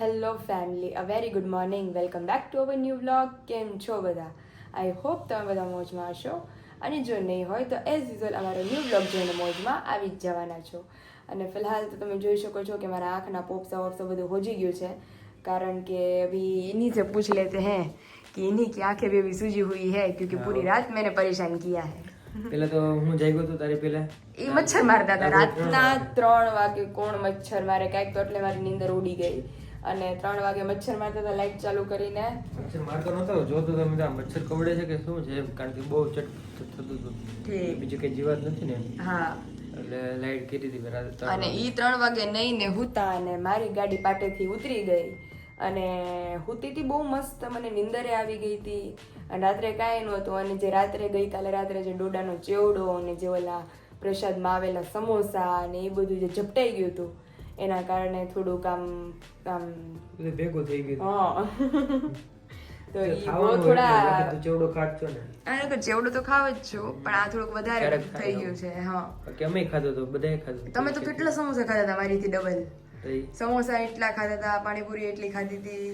Hello family a very good morning welcome back to our new blog કેમ છો બધા? I hope તમે બધા મોજમાં હશો. અને જો નહીં હોય તો એઝ યુઝલ અમારો ન્યૂ બ્લોગ જોઈને મોજમાં આવી જ જવાના છો. અને ફિલહાલ તો તમે જોઈ શકો છો કે મારા આંખના પોપસા વોપસા બધું હોજી ગયું છે. કારણ કે અભી ઇની સે પૂછ લેતે હૈ કે ઇની કી આંખે ભી અભી સૂજી હુઈ હૈ ક્યોંકિ પૂરી રાત મેં પરેશાન કિયા હૈ. પેલા તો હું જાગ્યો તો તારે પેલા એ મચ્છર મારતા હતા. રાતના ત્રણ વાગે કોણ મચ્છર મારે કંઈક તો એટલે મારી નીંદર ઉડી ગઈ. અને ત્રણ વાગે મચ્છર મારતા હતા લાઈટ ચાલુ કરીને. મચ્છર મારતો નતો જોતો તો મેં આ મચ્છર કવડે છે કે શું છે કારણ કે બહુ ચટ થતું હતું. બીજું કઈ જીવાત નથી ને હા. એટલે લાઈટ કરી હતી બરાબર અને. ઈ ત્રણ વાગે નહીં ને હુતા અને મારી ગાડી પાટેથી ઉતરી ગઈ. અને હુતી હતી બહુ મસ્ત મને નીંદરે આવી ગઈ હતી. અને રાત્રે કાંઈ નહોતું અને જે રાત્રે ગઈ કાલે રાત્રે જે ડોડાનો ચેવડો અને જે ઓલા પ્રસાદમાં આવેલા સમોસા અને એ બધું જે ઝપટાઈ ગયું હતું. એના કારણે થોડુંક આમ આમ ભેગું થઈ ગયું. હા. તો ઈ બહુ થોડા ચેવડો ખાટશો ને. અરે તો ચેવડો તો ખાવ જ છો પણ આ થોડુંક વધારે થઈ ગયું છે હા. કે અમે ખાધો તો બધાએ ખાધો. તમે તો કેટલા સમોસા ખાધા હતા મારીથી ડબલ? સમોસા એટલા ખાધા હતા પાણીપુરી એટલી ખાધી હતી.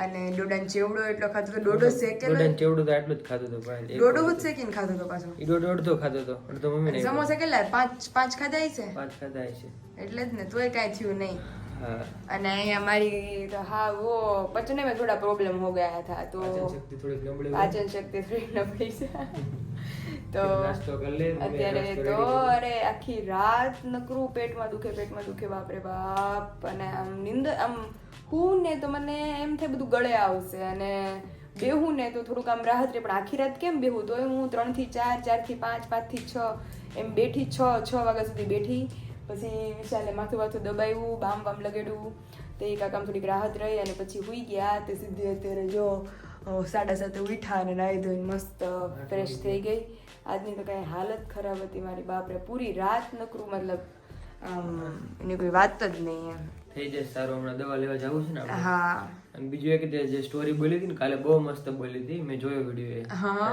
અને ડોડાન ચેવડો એટલો ખાતો તો ડોડો શેકેલો ડોડાન ચેવડો તો આટલું જ ખાતો હતો ભાઈ ડોડો જ શેકીને ખાતો હતો પાછો. એ ડોડો અડધો ખાતો હતો અડધો મમ્મી ને સમોસા કેટલા? પાંચ પાંચ ખાધા છે પાંચ ખાધા છે એટલે જ ને તોય કાંઈ થયું નહીં. અને અહીંયા મારી હા વો પચને મેં થોડા પ્રોબ્લેમ હો ગયા હતા તો પાચન શક્તિ થોડી નબળી છે. તો અત્યારે તો અરે આખી રાત નકરું પેટમાં દુખે પેટમાં દુખે બાપરે બાપ. અને આમ નિંદર આમ હું ને તો મને એમ થાય બધું ગળે આવશે અને બેહું ને તો થોડુંક આમ રાહત રહે. પણ આખી રાત કેમ બેહું? તોય હું ત્રણથી ચાર ચારથી પાંચ પાંચથી છ, એમ બેઠી છ છ વાગ્યા સુધી બેઠી. પછી વિશાલે માથું માથું દબાવ્યું બામ બામ લગાડ્યું. તે કાકામ થોડીક રાહત રહી અને પછી હુઈ ગયા. તે સીધી અત્યારે જો સાડા સાતે ઉઠા અને નાહી ધોઈને મસ્ત ફ્રેશ થઈ ગઈ. આજની તો કાંઈ હાલત ખરાબ હતી મારી બાપરે. પૂરી રાત નકરું મતલબ એની કોઈ વાત જ નહીં એમ. થઈ જશે સારું હમણાં દવા લેવા જવું છે ને હા. અને બીજું એક જે- સ્ટોરી બોલી હતી ને કાલે બહુ મસ્ત બોલી હતી મેં જોયો વીડિયો હા.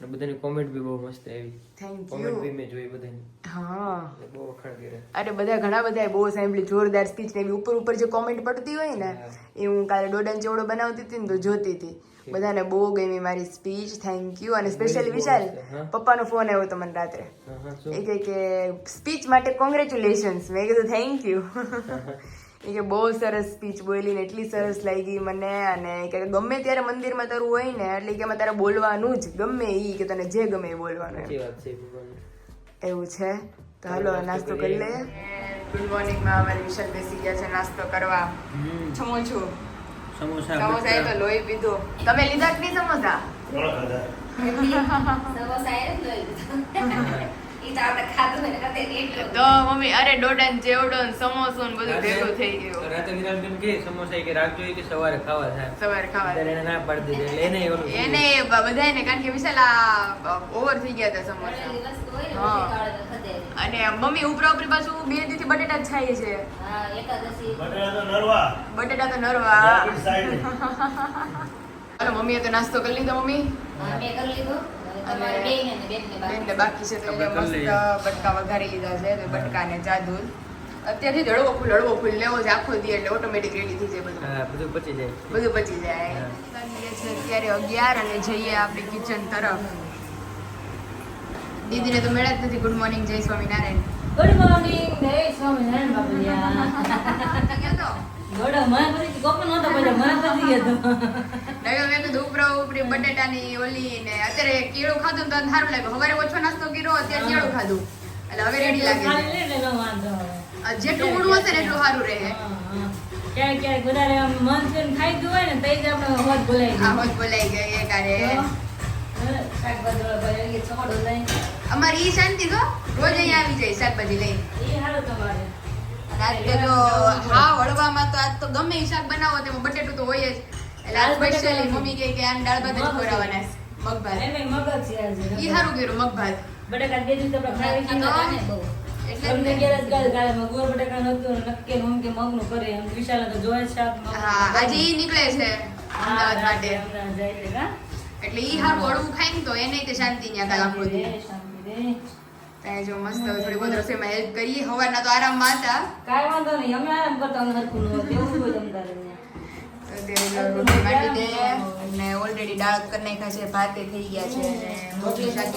અને બધાની કોમેન્ટ બી બહુ મસ્ત આવી. થેન્ક કોમેન્ટ બી યુ મેં જોઈ બધાની. હા. બહુ વખાણ કર્યા. અરે બધા ઘણા બધા બહુ સાંભળી જોરદાર સ્પીચ ને ઉપર ઉપર જે કોમેન્ટ પડતી હોય ને એ હું કાલે ડોડન ચેવડો બનાવતી હતી ને તો જોતી હતી. બધાને બહુ ગમી મારી સ્પીચ થેન્ક યુ અને સ્પેશિયલી વિશાલ પપ્પાનો ફોન આવ્યો તો મને રાત્રે. એ કે સ્પીચ માટે કોંગ્રેચ્યુલેશન્સ મેં કીધું થેન્ક યુ એ કે બહુ સરસ સ્પીચ બોલી ને એટલી સરસ લાગી મને અને કે ગમે ત્યારે મંદિરમાં તારું હોય ને એટલે કે તારે બોલવાનું જ ગમે એ કે તને જે ગમે એ બોલવાનું. એવું છે? તો હાલો નાસ્તો કરી લઈએ. ગુડ મોર્નિંગમાં અમારે વિશાલ બેસી ગયા છે નાસ્તો કરવા. છમો છું સમોસા સમોસા એ તો લોહી પીધું. તમે લીધા કે નહીં સમોસા? સમોસા એ. ઈ તો મમ્મી અરે ડોડા ને સમોસો ને બધું ભેગું થઈ ગયું. રાતે વિરાજબેન કે સમોસા એ કે રાખજો એ કે સવારે ખાવા થાય. સવારે ખાવા ત્યારે એને ના પાડી દીધી એટલે એને ઓલું એને બધાને કારણ કે વિશાલ આ ઓવર થઈ ગયા હતા સમોસા. વસ્તુ હોય ને હા. પછી કાઢે તો ખદે. અને મમ્મી ઉપરા ઉપરી પાછું બે દીથી બટેટા ખાય છે બટેટા તો નરવા. બટેટા તો નરવા. મમ્મીએ તો નાસ્તો કરી લીધો મમ્મી. મેં કરી લીધું. હવે તમારે અને બેયને ને બેનને બાકી. છે. તો એને મસ્ત બટકા વઘારી લીધા છે તો બટકા ને અત્યારથી હળવો ફૂલ હળવો ફૂલ લેવો છે આખો દી એટલે ઓટોમેટિક રેડી થઈ જાય બધું. બધું પચી જાય. બધું બચી જાય. છે અત્યારે અગિયાર અને જઈએ આપણે કિચન તરફ. દીદીને તો મેળા જ નથી. ગુડ મોર્નિંગ જય સ્વામિનારાયણ. ગુડ મોર્નિંગ જય સ્વામિનારાયણ તો ગોડો મને પછી કોપન નતો પછી મને પછી ગયો નવી મેં કીધું ઉપરા ઉપરી બટેટાની ઓલી ને અત્યારે કેળું ખાધું તો સારું લાગ્યું. સવારે ઓછો નાસ્તો કર્યો અત્યારે કેળું ખાધું. એટલે હવે રેડી લાગે. છે જેટલું ઊંડું હશે ને એટલું સારું રહે. ક્યારેક ક્યારેક વધારે મન ખાઈ ગયું હોય ને તો જ આપણે બોલાઈ હોજ બોલાઈ ગઈ એ કારે. અમારી ઈ શાંતિ તો રોજ અહીંયા આવી જાય શાકભાજી લઈને. એ હારું તમારે. આજ તો હા વળવામાં તો આજ તો ગમે શાક બનાવો તેમાં બટેટું તો હોય જ એટલે આજ સ્પેશિયલી મમ્મી કહે કે આને દાળ ભાત જ મગ ખવડાવવાના છે. મગ ભાત છે આજે. ઈ હારું કર્યું મગ ભાત બટાકા બે દિવસ આપણે ખાવી બહુ. તમને બટાકા નહોતું ને નક્કી કે મગનું કરે એમ વિશાલ તો જોયે શાક હા આજે ઈ નીકળે છે અમદાવાદ માટે? એટલે ઈ સારું હળવું ખાય ને તો એને તે શાંતિ ન્યા આખો દી. શાંતિ રે. ત્યાં જો મસ્ત થોડી બહુ રસોઈમાં હેલ્પ કરી. સવારના તો આરામમાં હતા. કાંઈ વાંધો નહીં અમે આરામ કરતા અમે હરખું એવું હોય અને ઓલરેડી દાળ કરી નાખ્યા છે ભાતે થઈ ગયા છે. અને રોટલી શાક.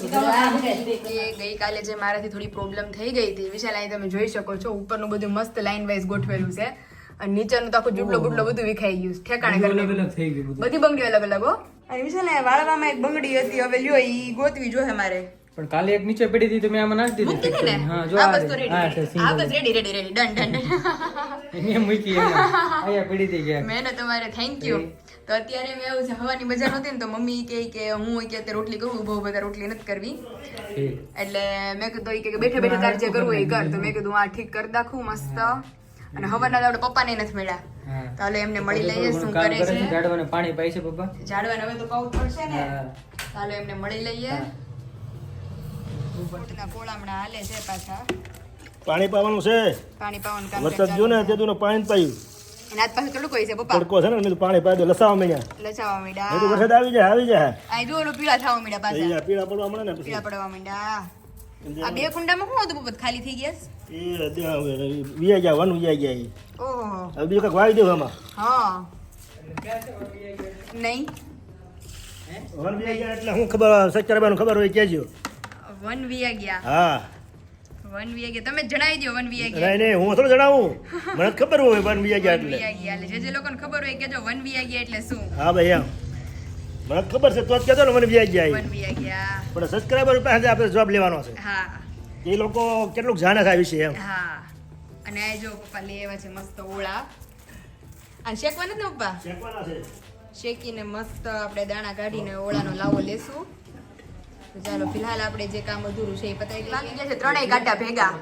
એ એ ગઈકાલે જે મારાથી થોડી પ્રોબ્લેમ થઈ ગઈ હતી. વિશાલ અહીં તમે જોઈ શકો છો ઉપરનું બધું મસ્ત લાઈન વાઇઝ ગોઠવેલું છે. અને નીચેનું તો આખું જુટલો બુટલો બધું વિખાઈ ગયું છે. ઠેકાણે કરી બધું. બંગડીઓ અલગ અલગ હો. અને વિશાલ વાળવામાં એક બંગડી હતી. હવે લ્યો ઈ ગોતવી જોશે મારે. પણ કાલે એક નીચે પડી હતી તો મેં આમાં નાખી દીધી. ને? હા જો આ હા, રેડી આ બસ ready ready ready done done એને મૂકી. અહીંયા પડી હતી ક્યાંક. મેં ને તમારે થેન્ક યુ તો અત્યારે મેં એવું છે હવાની મજા નહોતી ને તો મમ્મી કહે કે હું કે અત્યારે રોટલી કરું બહુ બધા રોટલી નથી કરવી. એટલે મેં કીધું કે બેઠા બેઠા તારે જે કરવું એ કર. તો મેં કીધું આ ઠીક કરી નાખું મસ્ત. અને હવાના તો આપણે પપ્પાને નથી મળ્યા. હા. તો હાલો એમને મળી લઈએ શું કરે છે ઝાડવાને પાણી પાઈ છે પપ્પા? ઝાડવાને હવે તો પાવું પડશે ને. હા. તો એમને મળી લઈએ. કોળામણા હાલે છે પાછા. પાણી પાવાનું છે? પાણી પાવાનું કામ વરસાદ જો ને તે તું પાણી પાયું. એના પાસે થોડું કોઈ છે પપ્પા? તડકો છે ને મેં પાણી દો લસાવા માંડ્યા. લચાવા મેં માંડ્યા વરસાદ આવી જાય આવી જાય. આ જો ઓલું પીળા થવા માંડ્યા પાછા. પીળા પડવા મળે ને પીળા પડવા માંડ્યા. આ બે કુંડામાં શું હતું પપ્પા ખાલી થઈ ગયા એ વિયા ગયા વન વિયા ગયા ઓહો. હવે બીજું કંઈક વાવી દેવું હા. નહીં? વન વિયા ગયા એટલે હું ખબર સચ્ચારાબાનું ખબર હોય કહેજો. વન વીએ ગયા. હા. વન વિયા ગયા. તમે જણાવી દો વન વિયા ગયા. નહીં નહીં હું થોડું જણાવું. મને ખબર હોય વન વિયા ગયા એટલે. ગયા એટલે. જે જે લોકોને ખબર હોય કેજો વન વિયા ગયા એટલે શું. હા ભાઈ એમ. મને ખબર છે તો જ કહેતો ને વન વિયા ગયા વન વિયા ગયા. પણ સબસ્ક્રાઈબર પાસે આપણે જવાબ લેવાનો છે. હા. એ લોકો કેટલુંક જાણે છે આ વિશે એમ. હા. અને આ જો પપ્પા લેવા છે મસ્ત ઓળા. આ શેકવાના જ ને પપ્પા? શેકવાના છે. શેકીને મસ્ત આપણે દાણા કાઢીને ઓળાનો લાવો લેશું. ચાલો ફિલહાલ આપણે જે કામ અધૂરું છે એ પતાવી લાગી ગયા છે ત્રણેય કાંટા ભેગા.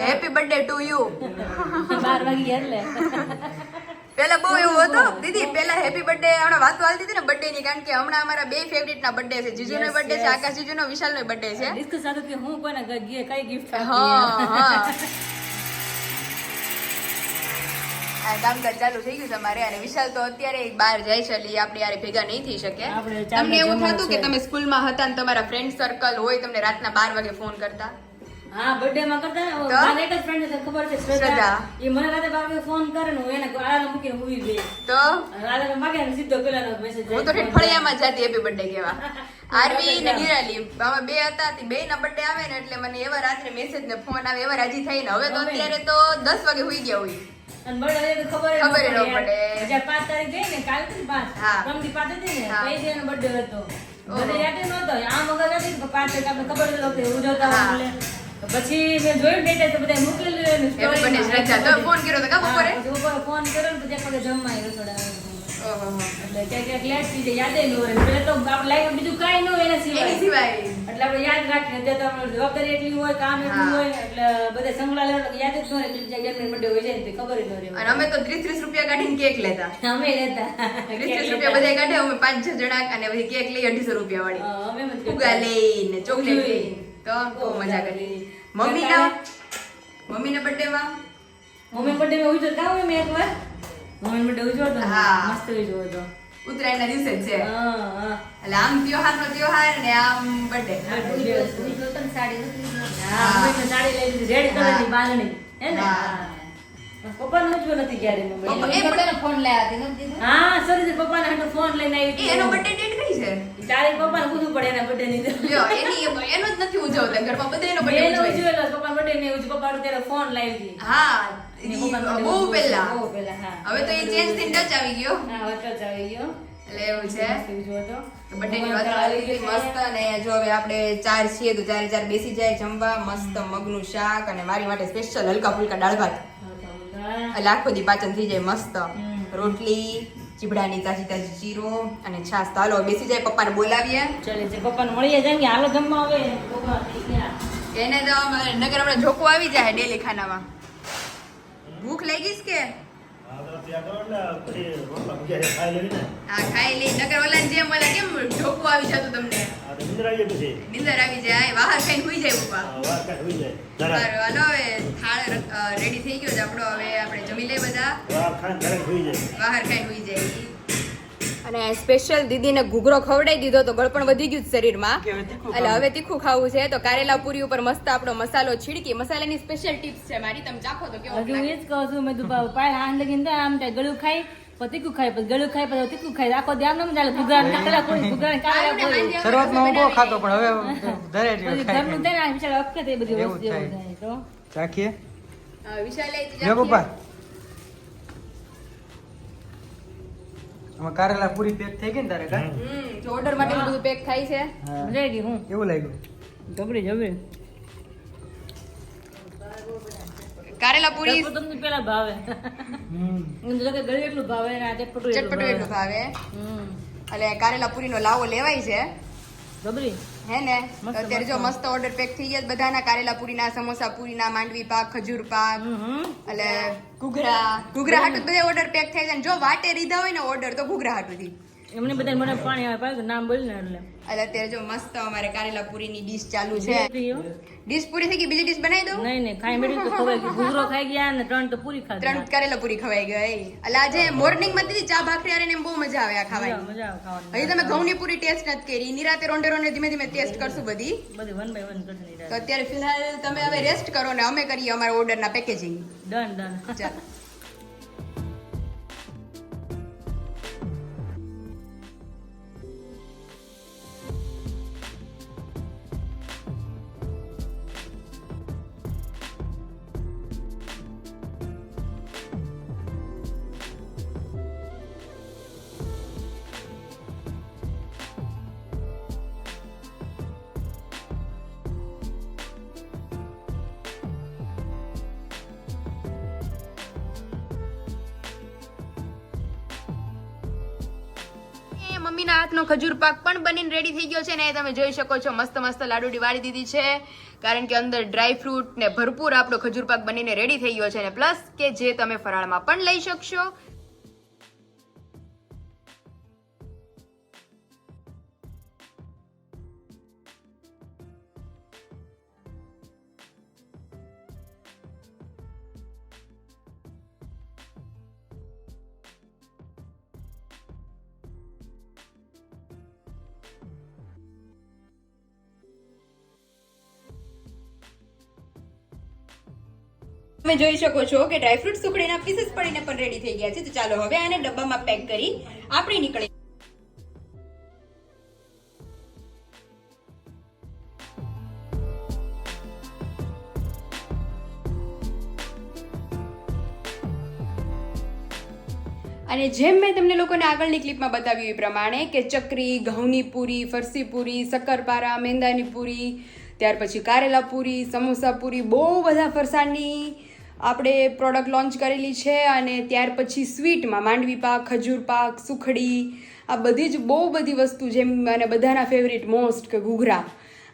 હેપી બર્થડે ટુ યુ 12 વાગી ગયા એટલે. પેલા બહુ એવું હતું. દીદી પેલા હેપી બર્થડે હમણાં વાતો હાલતી હતી ને બર્થડે ની કારણ કે હમણાં અમારા બે ફેવરિટ ના બર્થડે છે. જીજુનો બર્થડે છે આકાશ જીજુનો વિશાલનો બર્થડે છે. ડિસ્કસ હતું કે હું કોને કઈ કઈ ગિફ્ટ હા હા. આ કામકાજ ચાલુ થઈ ગયું છે અને વિશાલ તો અત્યારે બહાર જાય છે એટલે ઈ યારે ભેગા નહીં થઈ શકે. તમને એવું થતું કે તમે સ્કૂલમાં હતા ને તમારા ફ્રેન્ડ સર્કલ હોય તમને રાતના બાર વાગે ફોન કરતા? હા બર્થડે માં કરતા મારે એક જ ફ્રેન્ડ છે ખબર છે શ્રદ્ધા શ્રદ્ધા. એ મને રાતે બાર વાગે ફોન કરે ને હું એને આલામ મૂકીને ઊભી ગઈ. તો? આલામ માગે ને સીધો પેલાનો મેસેજ હું તો ફળિયામાં જતી હેપી બર્થડે કેવા. આરવી ને નિરાલી. આમાં બે હતા તે બે ના બર્થડે આવે ને એટલે મને એવા રાત્રે મેસેજ ને ફોન આવે એવા રાજી થઈને. હવે તો અત્યારે તો દસ વાગે હોઈ ગયા હોય. ખબર ન પડે. પાંચ તારીખ ગઈ ને કાલે ને પાંચ હા. પાંચ હતી ને જ હતો. મને યાદ નહોતો આમ વગર નથી પાંચ તારીખ આપણે ખબર ઉજવતા હોય પછી મેં જોયું ડેટા તો બધા મોકલેલું એનું Happy story birthday, માં. શ્રદ્ધા. તો ફોન કર્યો તો કા બપોરે? બપોરે ફોન કર્યો ને પછી આપણે જમવા આવ્યો થોડા ઓહો એટલે ક્યાંક ક્યાંક લેટ થઈ જાય યાદ ન હોય પેલા તો આપણે લાઈફ બીજું કાંઈ ન હોય એની સિવાય એટલે આપણે યાદ રાખીએ અત્યારે તો આપણે જવાબદારી એટલી હોય કામ એટલું હોય એટલે બધા સંભળા લેવા યાદ જ ન રહે જગ્યાએ બેનનો birthday હોય જાય ને ખબર જ ન રહે. અને અમે તો ત્રીસ ત્રીસ રૂપિયા કાઢીને કેક લેતા. અમે લેતા. ત્રીસ ત્રીસ રૂપિયા બધા કાઢે અમે પાંચ છ જણા અને પછી કેક લઈ અઢીસો રૂપિયા વાળી અમે જ. ફુગા લઈને ચોકલેટ લઈને. તો બહુ મજા કરી. મમ્મીના મમ્મીના? બર્થડે માં મમ્મી બર્થડે માં ઉજવતો હોય મેં એકવાર? મમ્મી બર્થડે ઉજવતો ને? હા. મસ્ત ઉજવતો. ઉત્તરાયણના દિવસે જ છે. એટલે આમ ત્યોહારનો ત્યોહાર ને આમ બર્થડે ને સાડી લઈ ની બાંધણી. હે ને? હા. હા. પપ્પાને ઉજવ્યો નથી ક્યારે પપ્પા- એ બધાને ફોન લાવ્યા તે નથી હા, sorry, પપ્પાને હાટુ ફોન લઈને આવી એનો બર્થડે ડેટ કઈ છે? તારીખ પપ્પાને પૂછવું પડે એના birthday ની લ્યો એની એનો જ નથી ઉજવતા. ઘરમાં બધા એનો બર્થડે ઉજવેલો, પપ્પાનો birthday મેં ઉજવ્યો. પપ્પાનો ત્યારે ફોન લાવી. હા. બહુ પહેલા હવે તો એ ચેન્જ થઈને ટચ આવી ગયો હા, ટચ આવી ગયો. એટલે એવું છે મસ્ત ઉજવ્યો હતો. બર્થડે ની વાત મસ્ત અને જો હવે આપણે ચાર છીએ તો ચારે ચાર બેસી જાય જમવા મસ્ત મગનું શાક અને મારી માટે સ્પેશિયલ હલકા ફુલકા દાળ ભાત એટલે આખો દી પાચન થઈ જાય મસ્ત રોટલી ચીબડાની તાજી તાજી ચીરો અને છાસ તો હાલો બેસી જાય પપ્પાને બોલાવીએ ચાલે છે પપ્પાને મળીએ જાય કે હાલો જમવા આવે પપ્પા થઈ ગયા એને તો નગર હમણાં જોકો આવી જાય ડેલી ખાનામાં ભૂખ લાગી ગઈ કે? હા, ખાઈ ખાઈ લઈ. નકર ઓલા જેમ ઓલા કેમ જોકો આવી જતું તમને? નીંદર આવી જાય. બહાર ખાઈને જાય પપ્પા. હોઈ જાય. સારું હાલો હવે થાળ રેડી થઈ ગયો છે આપણો. હવે આપણે જમી લઈએ બધા. બહાર ખાઈને ઘરે હોઈ જાય. અને સ્પેશિયલ દીદીને ઘૂઘરો ખવડાવી દીધો તો ગળપણ વધી ગયું શરીરમાં. એટલે હવે તીખું ખાવું છે. તો કારેલા પૂરી ઉપર મસ્ત આપણો મસાલો છીડકી મસાલાની સ્પેશિયલ ટિપ્સ છે મારી. તમે ચાખો તો કેવો હું એ જ કહું છું મેં તું પાય આમ લગીન તો આમ ગળું ખાય પછી તીખું ખાય પછી ગળું ખાય પછી તીખું ખાય. આખો ધ્યાન ન ચાલે. ગુગરાન કાકડા કોઈ ગુગરાન કાકડા કોઈ. શરૂઆતમાં હું બહુ ખાતો પણ હવે ધરે પછી જ ઘરનું થાય ને આ બિચારા અપકે તે બધી વસ્તુ. એવું થાય. તો ચાખીએ? વિશાલે એ લે આમાં કારેલા પૂરી પેક થઈ ગઈ ને તારે કા? હમ. ઓર્ડર માટે બધું પેક થાય છે. ગઈ હું. કેવું લાગ્યું. જબરી જબરી કારેલા પૂરી તમને પેલા ભાવે. હમ. જો તો કે ગળ્યું એટલું ભાવે ને આ ચટપટું એટલું ભાવે. ભાવે. હમ. એટલે કારેલા પૂરીનો લાવો લેવાય છે. જબરી હે ને? અત્યારે જો મસ્ત. ઓર્ડર પેક થઈ ગયા બધાના. કારેલા પૂરીના સમોસા પૂરીના માંડવી પાક ખજૂર પાક એટલે ઘૂઘરા. ઘૂઘરા હાટું બધા ઓર્ડર પેક થઈ જાય જો વાટે રીધા હોય ને ઓર્ડર તો ઘૂઘરા હાટુથી. એમને બધા મને પાણી આવે પાછું નામ બોલ ને એટલે. એટલે અત્યારે જો મસ્ત અમારે કારેલા પૂરીની ડીશ ચાલુ છે. ડીશ પૂરી થઈ ગઈ? બીજી ડીશ બનાવી દઉં? નહીં નહીં ખાઈ મેળવી તો ખવાઈ ગયું ઘૂઘરો ખાઈ ગયા અને ત્રણ તો પૂરી ખાધી. ત્રણ કારેલા પૂરી ખવાઈ ગઈ એટલે આજે મોર્નિંગમાં દીધી ચા ભાખરી આરે ને બહુ મજા આવે આ ખાવાની. મજા આવે ખાવાની. હજી તમે ઘઉંની પૂરી ટેસ્ટ નથી કરી. નિરાતે રોંડે રોંડે ધીમે ધીમે ટેસ્ટ કરશું બધી. બધી વન બાય વન કરશે તો અત્યારે ફિલહાલ તમે હવે રેસ્ટ કરો ને અમે કરીએ અમારા ઓર્ડરના પેકેજિંગ ડન ડન ચાલો. રેડી થઈ ગયો છે ને તમે જોઈ શકો છો. મસ્ત મસ્ત લાડુડી વાળી દીધી છે. કારણ કે અંદર ડ્રાય ફ્રૂટ ને ભરપૂર આપણો ખજૂર પાક બનીને રેડી થઈ ગયો છે. ને પ્લસ કે જે તમે ફરાળમાં પણ લઈ શકશો તમે જોઈ શકો છો કે ડ્રાયફ્રૂટ સુકડીના પીસીસ પડીને પણ રેડી થઈ ગયા છે. તો ચાલો હવે આને ડબ્બામાં પેક કરી આપણે નીકળી અને જેમ મેં તમને લોકોને આગળની ક્લિપમાં બતાવ્યું એ પ્રમાણે કે ચકરી, ઘઉંની પૂરી, ફરસી પૂરી, શક્કરપારા, મેંદાની પૂરી, ત્યાર પછી કારેલા પૂરી, સમોસા પૂરી, બહુ બધા ફરસાણની આપણે પ્રોડક્ટ લોન્ચ કરેલી છે અને ત્યાર પછી સ્વીટમાં માંડવી પાક, ખજૂર પાક, સુખડી, આ બધી જ બહુ બધી વસ્તુ જેમ અને બધાના ફેવરિટ મોસ્ટ કે ઘૂઘરા,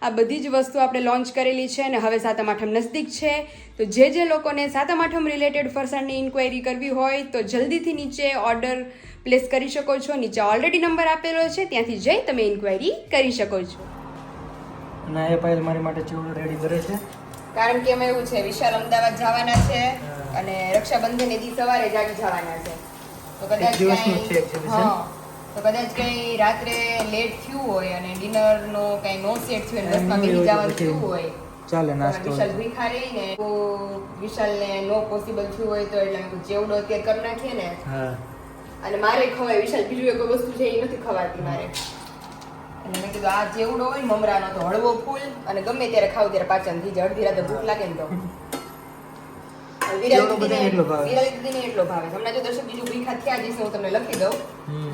આ બધી જ વસ્તુ આપણે લોન્ચ કરેલી છે અને હવે સાતમ આઠમ નજદીક છે. તો જે જે લોકોને સાતમ આઠમ રિલેટેડ ફરસાણની ઇન્ક્વાયરી કરવી હોય તો જલ્દીથી નીચે ઓર્ડર પ્લેસ કરી શકો છો. નીચે ઓલરેડી નંબર આપેલો છે, ત્યાંથી જઈ તમે ઇન્ક્વાયરી કરી શકો છો. અને એ પાયલ મારી માટે ચેવડો રેડી કરે છે. કારણ કે એમાં એવું છે વિશાલ અમદાવાદ જવાના છે અને રક્ષાબંધન દી સવારે જાગી જવાના છે. તો કદાચ કાંઈ- હા. તો કદાચ કઈ રાત્રે લેટ થયું હોય અને ડિનર નો કઈ નો સેટ થયું અને બસમાં બેસી જવાનું થયું હોય ચાલે નાસ્તો વિશાલ ભીખા રહીને તો વિશાલને નો પોસિબલ થયું હોય તો એટલે મેં જેવડો અત્યારે કરી નાખીએ ને. અને મારે ખવાય વિશાલ બીજું એક કોઈ વસ્તુ છે એ નથી ખવાતી મારે. મેં કીધું આ જેવડો હોય ને મમરાનો તો હળવો ફૂલ અને ગમે ત્યારે ખાવ ત્યારે પાચન થઈ જાય અડધી રાતે ભૂખ લાગે ને તો. અને વિરાલ જેવડો બધાને એટલો ભાવે. વિરાલ દીદીને એટલો ભાવે હમણાં જો દર્શક બીજું ભીખા થયા જઈશ હું તમને લખી દઉં.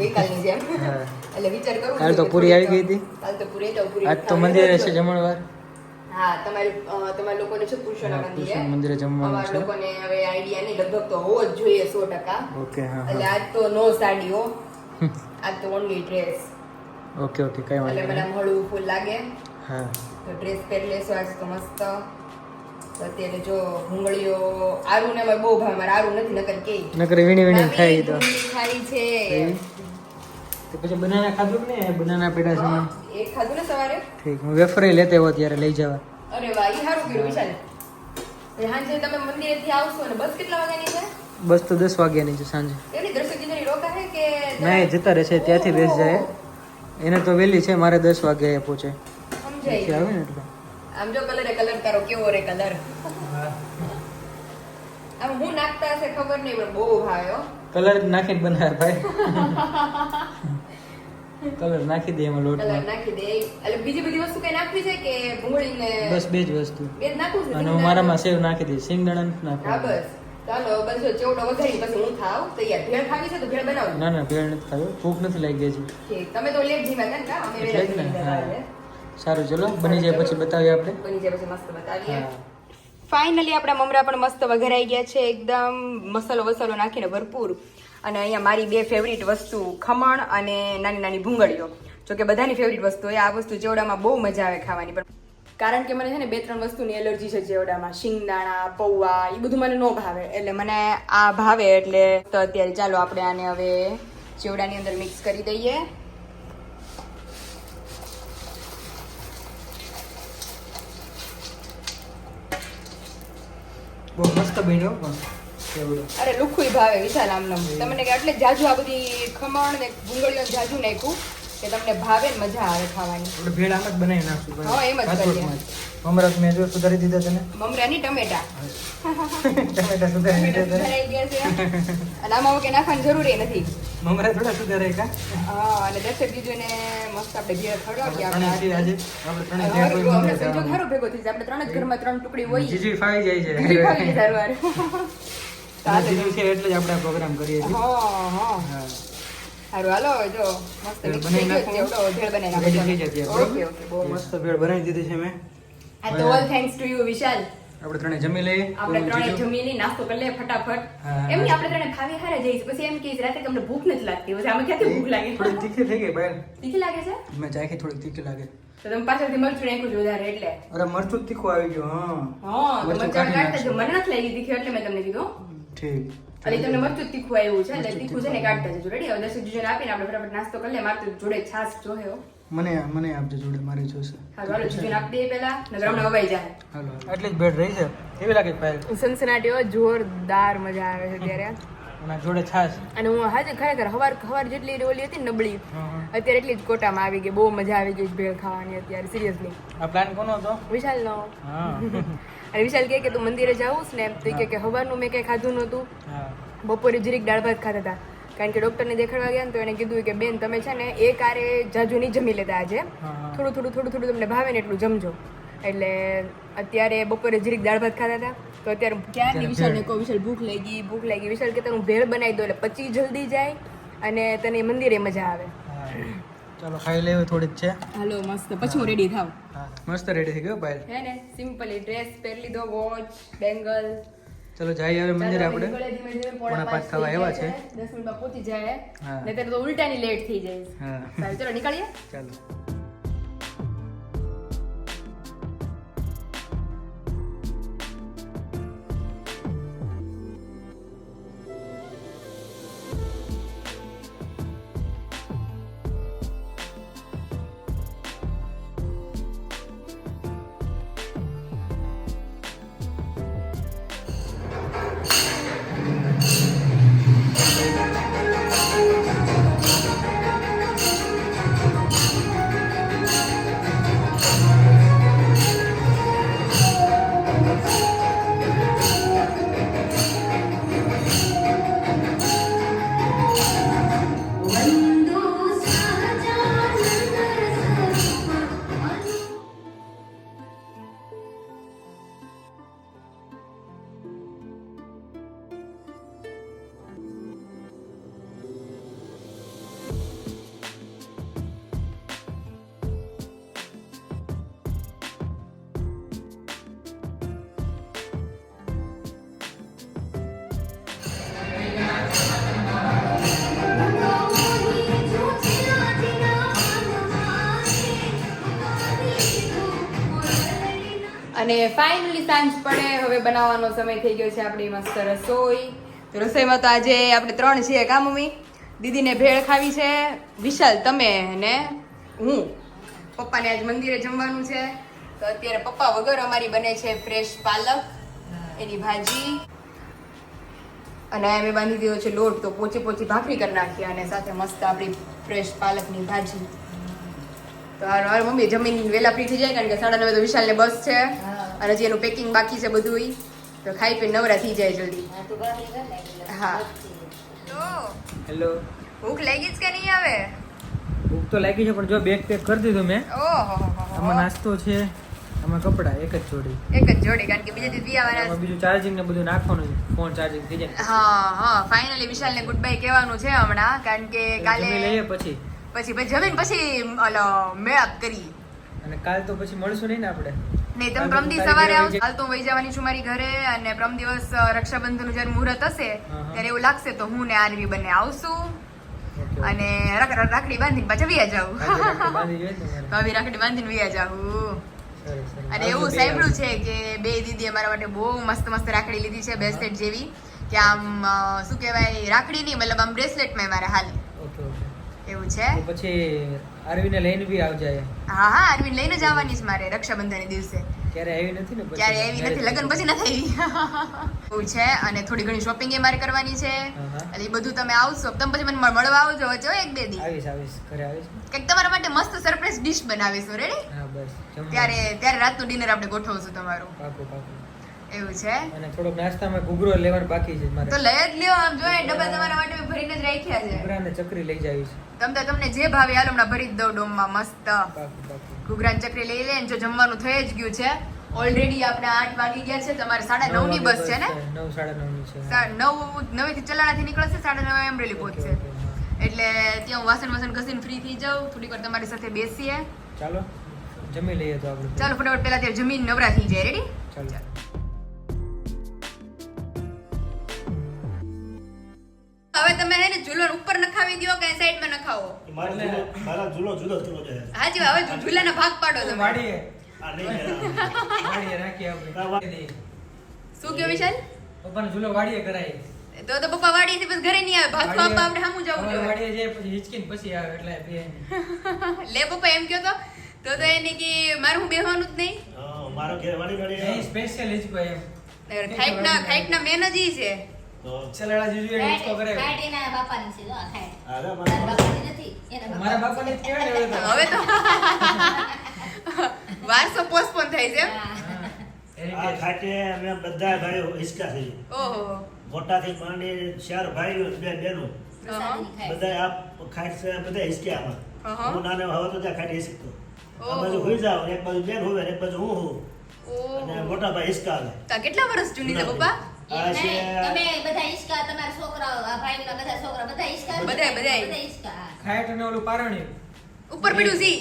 ગઈકાલની જેમ. હા. એટલે વિચાર કરું કાલ તો પૂરી આવી ગઈ હતી. કાલ તો પૂરી તો પૂરી આજ તો મંદિરે છે જમણવાર. હા તમારે તમારા લોકોને છે પુરુષોના મંદિરે? મંદિરે જમવાનું છે. લોકોને હવે આઈડિયા નહીં લગભગ તો હોવો જ જોઈએ સો ટકા. ઓકે હા એટલે આજ તો નો સાડીઓ. આજ તો ઓનલી ડ્રેસ ઓકે ઓકે કઈ એટલે વાંધો મને નહીં. હળવું ફૂલ લાગે. હા. તો ડ્રેસ પહેરી લેશો આજ તો મસ્ત. તો અત્યારે જો ભૂંગળીઓ આરું ને બહુ ભાવે મારે આરું નથી નકર કે. નકર વીણી વીણી ખાઈ તો ખાઈ છે. તો પછી બનાના ખાધું ને બનાના પેડા છે એક ખાધું ને સવારે? ઠીક હું વેફરે લેતે હો ત્યારે લઈ જવા. અરે વાહ ઈ સારું કર્યું વિશાલ. સાંજે તમે મંદિરેથી આવશો અને બસ કેટલા વાગ્યાની છે? બસ તો દસ વાગ્યાની છે સાંજે. એની દર્શક જીની રોકા છે કે નહીં જતા રહેશે ત્યાંથી બેસ જાય. એને તો વહેલી છે મારે દસ વાગે પહોંચે છે. સમજાય આવે ને એટલે. આમ જો કલર કલર તારો કેવો રે કલર આમ હું નાખતા હશે ખબર નહીં પણ બહુ ભાવ્યો કલર કલર નાખીને બનાવે ભાઈ. કલર નાખી દે એમાં કલર નાખી દે. એટલે બીજી બધી વસ્તુ કઈ નાખવી છે કે ભૂંગળીને બસ બે જ વસ્તુ. બે જ નાખવું છે અને હું મારામાં સેવ નાખી દઈશ. સિંગદાણા નાખું હા બસ. ચાલો બસ ચેવડો વઘારી પછી હું ખાવ તૈયાર ભેળ ખાવી છે તો ભેળ બનાવું ના ના ભેળ નથી ખાયો ભૂખ નથી લાગી ગઈ છે તમે તો લેટ ને કા અમે વેલા સારું ચલો બની જાય પછી બતાવીએ આપણે. બની જાય પછી મસ્ત બતાવીએ. ફાઇનલી આપણા મમરા પણ મસ્ત વઘરાઈ ગયા છે એકદમ મસાલો વસાલો નાખીને ભરપૂર. અને અહીંયા મારી બે ફેવરિટ વસ્તુ ખમણ અને નાની નાની ભૂંગળીઓ. જો કે બધાની ફેવરિટ વસ્તુ હોય આ વસ્તુ ચેવડામાં બહુ મજા આવે ખાવાની. પણ કારણ કે મને છે ને બે ત્રણ વસ્તુની એલર્જી છે જેવડામાં. શિંગદાણા પૌવા એ બધું મને ન ભાવે. એટલે મને આ ભાવે એટલે તો અત્યારે ચાલો આપણે આને હવે ચેવડાની અંદર મિક્સ કરી દઈએ. બહુ મસ્ત બન્યો અરે લુખુય ભાવે વિશાલ આમ તમને કે એટલે જાજુ આ બધી ખમણ ને ભૂંગળીઓ જાજુ નાખ્યું? કે તમને ભાવે ને મજા આવે ખાવાની. આપણે ભેળ આમ જ બનાવી નાખશું હા, એમ જ કરીએ. મમરા મેં જો સુધારી દીધા તને મમરાની ટમેટા. ટમેટા સુધારી દીધા છે. અને આમાં કે નાખવાની જરૂરી નથી. મમરા થોડા સુધારે કા હા અને દર્શક દીદું ને મસ્ત આપણે ભેળ ખવડાવીએ કે આજે. આપણે ત્રણ ત્રણે કોઈ આપણે સંજોગ જવાનું. ભેગો થઈ જાય. આપણે ત્રણ જ ઘરમાં ત્રણ ટુકડી હોય. જીજી ફાવી જાય છે. સારવાર. જીજુ છે એટલે જ આપણે પ્રોગ્રામ કરીએ છીએ. હા. હા. સારું. હાલો જો મસ્ત ભેળ mix થઈ બનાવી ગયો છે, નાખો. એવડો ભેળ બનાવી Ready થઈ નાખો જતી આપણે. ઓકે ઓકે બહુ બહુ મસ્ત. મસ્ત ભેળ બનાવી દીધી છે મેં. આ તો all thanks to you Vishal. આપણે ત્રણે જમી લઈએ. આપણે ત્રણે જમી લઈ નાસ્તો કરી લઈએ ફટાફટ. એમ કે આપણે ત્રણે ખાવી હારે જઈશ પછી એમ કહીશ રાતે કે ભૂખ નથી લાગતી. પછી ક્યાંથી ભૂખ લાગે? થોડી તીખી થઈ ગઈ તીખી લાગે છે? મેં ચાખી થોડી તીખી લાગે. તો તમે પાછળથી મરચું નાખ્યું છે વધારે એટલે. અરે મરચું તીખું આવી ગયું હા. હા મરચું કાઢતા જો. મને નથી લાગી તીખી એટલે મેં તમને કીધું ઠીક. એટલે તમને મરચું જ તીખું આવ્યું છે એટલે તીખું છે ને કાઢતા જજો. રેડી હવે દસ જીજોને આપીને આપણે ફટાફટ નાસ્તો કરી લે. મારે જોડે છાસ જોહે મને મને આપજો જોડે મારે જોશે. હાલો હાલો જીજોને આપી દઈએ પહેલા નગર હમણાં અવાઈ જાય. હાલો આટલી જ બેડ રહી છે. કેવી લાગે પાયલ સનસનાટીઓ જોરદાર મજા આવે છે ત્યારે અને જોડે છાશ. અને હું હાજર ખરેખર હવાર હવાર જેટલી ઓલી હતી નબળી. અત્યારે એટલી જ કોટામાં આવી ગઈ બહુ મજા આવી ગઈ ભેળ ખાવાની અત્યારે સિરિયસલી આ પ્લાન કોનો હતો? વિશાલ નો હા. અને વિશાલ કહે કે તું મંદિરે જાઉં ને તો એ કહે કે હવાનું મેં કઈ ખાધું નહોતું. બપોરે જરીક દાળ ભાત ખાતા હતા. કારણ કે ડોક્ટરને દેખાડવા ગયા ને તો એને કીધું કે બેન તમે છે ને એ કારે જાજુ નહીં જમી લેતા આજે. થોડું થોડું થોડું થોડું તમને ભાવે ને એટલું જમજો. એટલે અત્યારે બપોરે જરીક દાળ ભાત ખાતા હતા. તો અત્યારે ક્યારની વિશાલને. કહો વિશાલ ભૂખ લાગી. ભૂખ લાગી. વિશાલ કે તને ભેળ બનાવી દો એટલે પચી જલ્દી જાય અને તને મંદિરે મજા આવે. ચાલો ખાઈ લેવું થોડીક છે. હાલો મસ્ત. પછી હું રેડી થાવ. મસ્ત રેડી થઈ ગયો ભાઈ. હે ને? સિમ્પલી ડ્રેસ પહેરી લીધો વોચ બેંગલ ચલો જઈએ હવે મંદિર આપણે. પોણા પાંચ થવા આવ્યા છે. 10 મિનિટમાં પહોંચી જાય. હા. તો ઉલટાની લેટ થઈ જાય. હા. ચાલો નીકળીએ. ચાલો. અને ફાઇનલી સાંજ પડે, હવે બનાવવાનો સમય થઈ ગયો છે આપણી મસ્ત રસોઈ. રસોઈમાં તો આજે આપણે ત્રણ છીએ, કા મમ્મી? દીદીને ભેળ ખાવી છે. વિશાલ, તમે ને હું. પપ્પાને આજ મંદિરે જમવાનું છે. તો અત્યારે પપ્પા વગર અમારી બને છે ફ્રેશ પાલક, એની ભાજી. અને અમે બાંધી દીધો છે લોટ, તો પોચી પોચી ભાખરી કરી નાખી અને સાથે મસ્ત આપણી ફ્રેશ પાલકની ભાજી. તો હારું મમ્મી, જમીન વહેલા ફ્રી થઈ જાય, કારણ કે સાડા નવે તો વિશાલને બસ છે. અને હજી એનું પેકિંગ બાકી છે બધું તો ખાઈ પી નવરા થઈ જાય જલ્દી. હા, ને હેલો. ભૂખ લાગી જ કે નહીં આવે ભૂખ તો લાગી છે પણ જો બેગ પેક કરી દીધું મેં. ઓહો આમાં નાસ્તો છે આમાં કપડાં એક જ જોડી. એક જ જોડી કારણ કે બીજા દિવસ આવવાના બીજું ચાર્જિંગ ને બધું નાખવાનું છે ફોન ચાર્જિંગ થઈ જાય હા હા ફાઇનલી વિશાલને ગુડ બાય કહેવાનું છે હમણાં કારણ કે કાલે લઈએ પછી. પછી પછી જમીન પછી ઓલો મેળાપ કરી. અને કાલ તો પછી મળશું નહીં ને આપણે? નહીં તમે પ્રમ દિવસ સવારે ઘરે આવ. હાલ તો વહી જવાની છું મારી ઘરે અને પ્રમ દિવસ રક્ષાબંધનનું જ્યારે મુહૂર્ત હશે. ત્યારે એવું લાગશે તો હું ને આરવી બંને આવશું. અને રાખ- રાખ- રાખડી બાંધીને પાછા વ્યા જાઉં. તો હવે રાખડી બાંધીને વ્યા જાઉં. સરસ. અને એવું સાંભળ્યું છે કે બે દીદી અમારા માટે બહુ મસ્ત મસ્ત રાખડી લીધી છે બ્રેસલેટ જેવી. કે આમ શું કહેવાય રાખડી નહીં મતલબ આમ બ્રેસલેટ મેં મારે હાલે. એવું છે? પછી આરવીને લઈને બી આવજે. હા હા અરવિંદ લઈને જ આવવાની છે મારે રક્ષાબંધન દિવસે. ક્યારે આવી નથી ને ક્યારે આવી નથી લગન પછી નથી આવી. એવું છે અને થોડી ઘણી શોપિંગ એ મારે કરવાની છે. એટલે એ બધું તમે આવશો તમે પછી મને મળવા આવજો જો એક બે દી. આવીશ આવીશ ઘરે આવીશ. કંઈક તમારા માટે મસ્ત સરપ્રાઈઝ ડિશ બનાવીશું રેડી હા બસ ત્યારે ત્યારે રાતનું ડિનર આપણે ગોઠવશું તમારું. પાકું પાકું. એવું છે? અને થોડોક નાસ્તામાં ઘૂઘરો લેવાનું બાકી છે મારે. તો લઈ જ લ્યો આમ જો એ ડબ્બા તમારા માટે ભરીને જ રાખ્યા છે. ઘૂઘરા અને ચકરી લઈ જાવીશ તમ તો તમને જે ભાવે હાલ હમણાં ભરી જ દઉં ડોમમાં મસ્ત. પાકું ચકરી લઈ લે જો જમવાનું થઈ જ ગયું છે. ઓલરેડી આપણે આઠ વાગી ગયા છે તમારે સાડા નવની બસ છે ને? નવ સાડા નવની છે નવ નવે થી ચલાણાથી નીકળશે સાડા નવે અમરેલી ઓકે, પહોંચશે એટલે ત્યાં વાસણ વાસણ ઘસીને ફ્રી થઈ જાઉં થોડીક વાર તમારી સાથે બેસીએ. ચાલો જમી લઈએ તો આપણે. ચાલો ફટાફટ પહેલા ત્યાં જમીન નવરા થઈ જાય રેડી ચાલો. હવે તમે હે ને ઝૂલો ઉપર નખાવી દો કે સાઈડમાં નખાવો? મારો ઝૂલો મારા ઝૂલો જુદો જુદો છે. હાજી હવે ઝૂલાના ભાગ પાડો તમે. વાડીએ. આ નહીં. વાડીએ રાખીએ આપણે. શું કયો વિશાલ? પપ્પાનો ઝૂલો વાડીએ કરાય. તો તો પપ્પા વાડીએથી બસ ઘરે નહીં આવે. ભાગ આપવા આપણે સામું જવું જોઈએ વાડીએ જાય પછી હિચકીન પછી આવે એટલે બે લે પપ્પા એમ કયો તો. તો તો એને કે મારું હું બેહવાનું જ નહીં? મારો ઘેર વાડી વાળી સ્પેશિયલ હિચકો એમ. ખાઈક ના મેન જ છે. છેલ્લા જીજુ એને હિચકો ખાટ- કરાવ્યો ખાટ બાપાની છે, જો આ ખાટ. આ રે તારા મારો બાપાની નથી, મારા બાપાને જ ને હવે તો. વારસો પોસ્ટપોન થાય છે આ ખાટે અમે બધા ભાઈઓ હિસકા થઈ ઓહો. મોટાથી માંડી ચાર ભાઈઓ બે બેનો બધા આ ખાટ છે બધા હિસકે આમાં. હું નાનો હવે તો ત્યાં ખાટ હિસકતો આ. બાજુ હોઈ જાવ એક બાજુ બેન હોવે ને એક બાજુ હું હોઉં. અને મોટા ભાઈ હિસ્કા આવે કેટલા વર્ષ જૂની છે પપ્પા? આ એમ છે નહીં, તમે બધા ઈશ્કા, તમારા છોકરાઓ, આ ભાઈના બધા છોકરા, બધા ઈશ્કા બધાય, બધાય. બધા ઈશ્કા, હા. ખાયટ અને ઓલું પારણ્યું. ઉપર પડ્યું સી.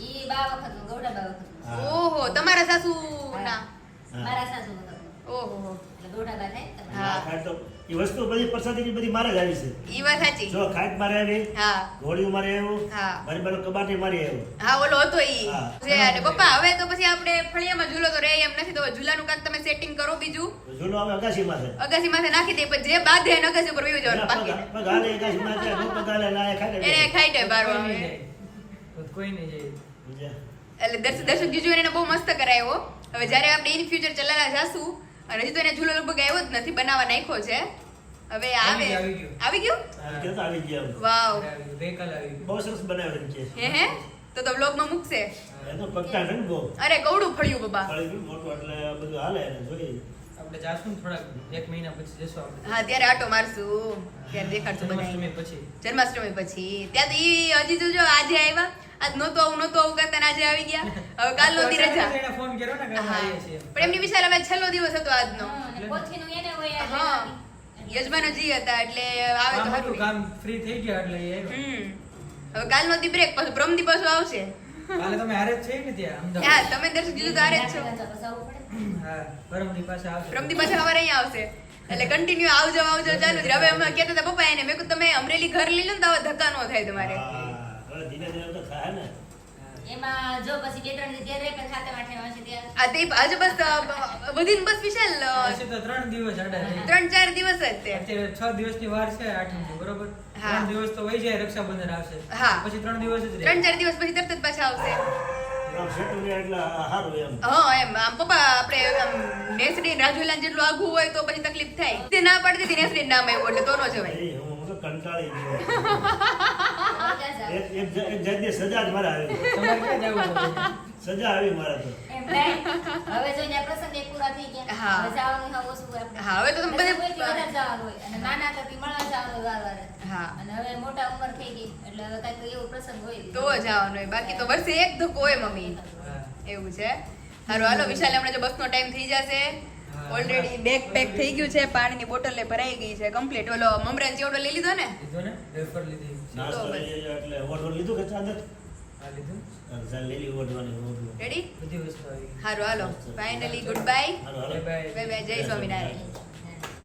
ઈ બા વખતનું, ગૌડા બા વખતનું. ઓહો તમારા સાસુ ના મારા સાસુ ઓહો એટલે ગૌડા બા થાય ને? હા. એ વસ્તુ બધી પ્રસાદીની બધી મારે જ આવી છે. એ વાત સાચી. જો ખાટ મારે આવી હા. ઘોડિયું મારે આવ્યું હા. મારી બાજુ કબાટી મારી આવ્યું. હા ઓલો હતો ઈ. જે અને પપ્પા હવે તો પછી આપણે ફળિયામાં ઝૂલો તો રહે એમ નથી તો હવે ઝૂલાનું કાંક તમે સેટિંગ કરો બીજું. ઝૂલો આવે અગાશીમાં છે અગાસી માથે નાખી દે પણ જે બાંધે એને અગાસી ઉપર વયું જવાનું બાકી. પગાલે અગાસી જાય, નો પગ હાલે લાય ખાટે એને. ખાઈ દે બારવા કોઈ નહીં જાય. કોઈ નહીં એટલે દર્શક દર્શક જીજુ એને બહુ મસ્ત કરાયો. હવે જ્યારે આપણે ઇન ફ્યુચર ચલાવવા જાશું અને હજી તો એને ઝૂલો લગભગ આવ્યો જ નથી બનાવવા નાખ્યો છે. હવે આવે આવી. ગયું. આવી ગયું. વાવ. બહુ સરસ બનાવ્યું છે હે હે? તો તો મૂકશે. પગતા છે બહુ. અરે કવડું ફળ્યું બાબા. મોટું એટલે બધું હાલે એને જોઈએ. આપણે જાશું થોડાક એક મહિના પછી જશું આપણે. હા ત્યારે આટો મારશું. ત્યારે દેખાડશું બધા જન્માષ્ટમી પછી. જન્માષ્ટમી પછી. ત્યાં તો ઈ હજી તો જો આજે આવ્યા. આજ નહોતું આવું નહોતું આવું કરતા આજે આવી ગયા. હવે કાલ ફોન કર્યો ને આવીએ છીએ. પણ એમની વિશાલ હવે છેલ્લો દિવસ હતો આજનો. પોથીનું એને હોય હા. લેવાની. યજમાન જી હતા એટલે આવે તો કામ હતું, કામ ફ્રી થઈ ગયા એટલે એ હમ. હવે કાલ નહોતી બ્રેક પછી બ્રહ્મદી પાછો આવશે. કાલે તમે હારે જ છે ને ત્યાં હા તમે દર્શક કીધું તો હારે જ છો. હા પરમદી પાસે આવશે. બ્રહ્મદી પાછા અમારે અહીંયા આવશે. એટલે કન્ટિન્યુ આવજો આવજો ચાલુ જ હવે અમે કહેતા હતા પપ્પા એને મેં કીધું તમે અમરેલી ઘર લઈ લો ને તો હવે ધક્કા ન થાય તમારે. એમાં જો પછી બે ત્રણ આ તે આજે બસ વધીને બસ વિશાલ અ, તો ત્રણ દિવસ ત્રણ ચાર દિવસ જ તે. અત્યારે છ દિવસની વાર છે આઠમની બરોબર? ત્રણ દિવસ તો વહી જાય રક્ષાબંધન આવશે. હા. પછી ત્રણ દિવસ જ ત્રણ ચાર દિવસ પછી તરત જ પાછા આવશે. એમ. આમ પપ્પા આપણે નેસડી રાજુલાન જેટલું આઘું હોય તો પછી તકલીફ થાય. તે ના પડતી હતી નેસડી નામ આવ્યું એટલે તો ન જવાય. હું તો કંટાળી ગયો? એક એક જા- એક જાતની સજા જ મારે આવી તમારે ક્યાં જવું સજા આવી મારે તો. હવે જો અહીંયા પ્રસંગ એક પૂરા થઈ ગયા. હા. જવાનું હોય ઓછું આપણે. હા, હવે તો તમે બધે- પ્રસંગ હોય કે વધારે જવાનું હોય. અને નાના હતા મળવા જવાનું હોય વાર હા. અને હવે મોટા ઉંમર થઈ ગઈ એટલે હવે કાંઈક એવો પ્રસંગ હોય. તો જવાનું હોય. બાકી તો વર્ષે એક ધક્કો હોય મમ્મી. એવું છે? હારું હાલો વિશાલ હમણાં જો બસનો ટાઈમ થઈ જશે. ઓલરેડી બેગ પેક થઈ ગયું છે પાણીની બોટલ ભરાઈ ગઈ છે કમ્પ્લીટ ઓલો મમરાન ચેવડો લઈ લીધો ને? લીધો ને? લીધી. નાસ્તો લઈ લેજો એટલે ઓઢવાનું લીધું કે ચાદર આ લીધું. ચાલ લઈ લી ઓઢવાની ઓઢવું રેડી બધી વસ્તુ આવી ગઈ. હારું હાલો. ફાઇનલી ગુડ બાય હાલો હાલો. બાય બાય જય સ્વામિનારાયણ.